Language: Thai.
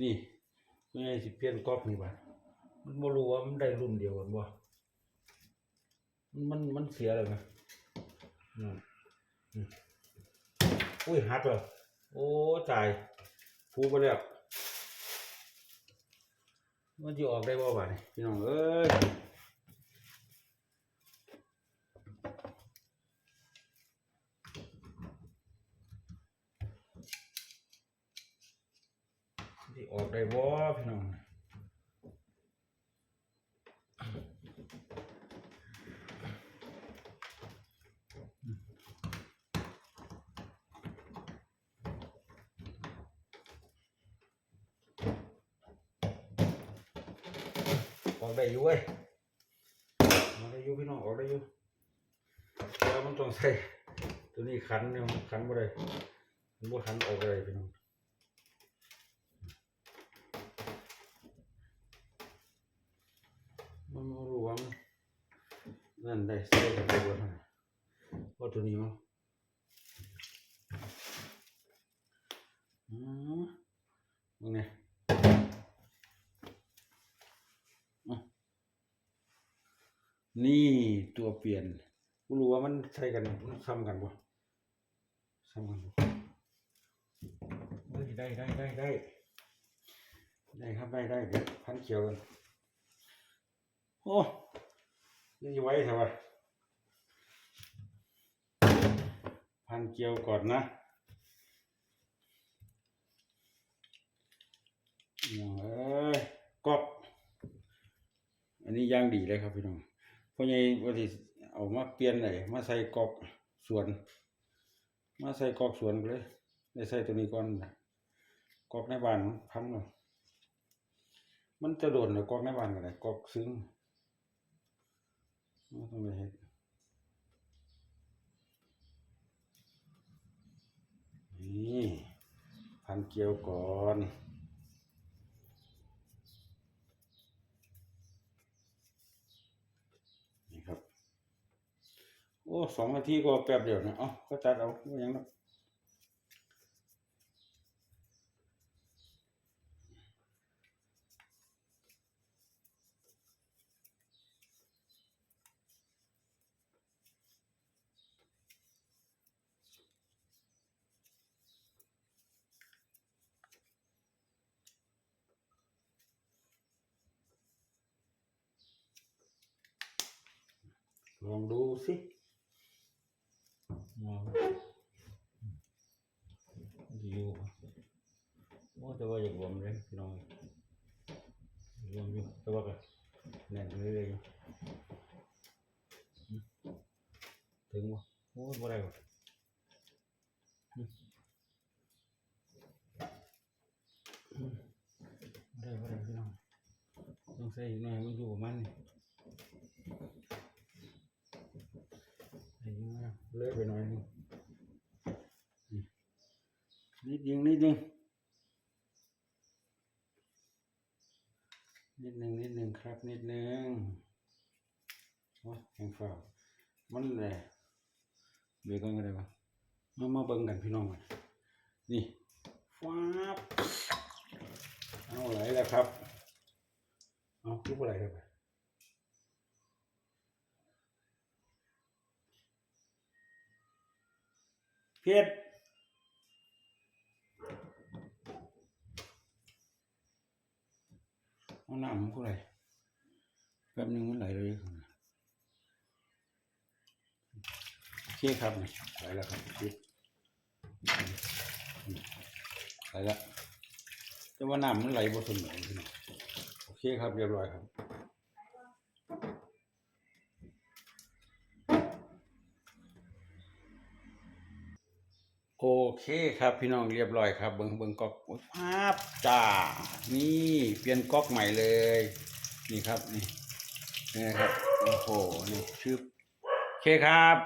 นี่ไม่ใช่สิเปลี่ยนก๊อกนี่บ่มันบ่รู้ว่ามันได้รุ่นเดียวกันบ่มันมันมันเสียเลยไหมอืมอืมอุ้ยหักเลยโอ้ตายฟูไปแล้วมันจะออกได้บ่บ่านี่พี่น้องเอ้ย ออกได้บ่พี่น้องออกได้อยู่เว้ยออกได้อยู่พี่น้องออกได้อยู่แต่ว่ามันต้องใส่ตัวนี้ขันเนี่ยขันบ่ได้มันบ่ขันออกได้พี่น้องมันบ่รู้ว่ามัน นั่นได้ใส่กันได้บ่เท่าไหร่เพราตัวนี้มันอืมมึงเนี่ยนี่ตัวเปลี่ยนกูรู้ว่ามันใช่กันมันซ้ำกันบ่ซ้ำกันบ่ได้ได้ได้ได้ได้ครับได้ได้เดี๋ยวพันเขียวกันโอ้ ยังจะไว้เถอะวะพันเกียวก่อนนะเอ้ยกอบอันนี้ย่างดีเลยครับพี่น้องเพราะไงว่าที่เอามาเปลี่ยนเลยมาใส่กอกสวน มาใส่กอกสวนเลยได้ใส่ตัวนี้ก่อนนะกอกในบ้านพังเนาะมันจะโดนเลยกอกในบ้านกันเลยกอกซึ้ง ไม่ต้องไปเห็ดนี่พันเกลียวก่อนนี่ครับ โอ้สองนาทีก็แป๊บเดียวนะเอ้าก็ตัดเอาไม่ยังหร ลองดูสิมองอยู่โอ้แต่ว่าอยากรวมเลยพี่น้องรวมอยู่แต่ว่าก็แน่นเรื่อยๆอยู่อืมถึงบ่โอ้ยบ่ได้บ่อืมอืมบ่ได้บ่ได้พี่น้องต้องใส่อีกหน่อยมันอยู่ประมาณนี้ เลื่อยไปหน่อยหนึงนิดนึงนิดนึงนิดนึงนิดนึงครับ นิดนึงวะแหงฟ้าวมันแหละเบรกก่อนก็ได้ปะมามาเบิ่งกันพี่น้องกันนี่ฟ้าบเอาไหลแล้วครับ เอาทุกอะไรครับ เพชรเอาน้ำมันก็ไหลแป๊บนึงมันไหลเลยโอเคครับไหลแล้วครับพี่ไหลแล้วแต่ว่าน้ำมันไหลบ่สมบูรณ์พี่น้องโอเคครับเรียบร้อยครับ โอเคครับพี่น้องเรียบร้อยครับ เบิงเบิงก๊อกภาพจ้า นี่เปลี่ยนก๊อกใหม่เลย นี่ครับนี่นี่นะครับโอ้โหนี่ชื่อโอเคครับ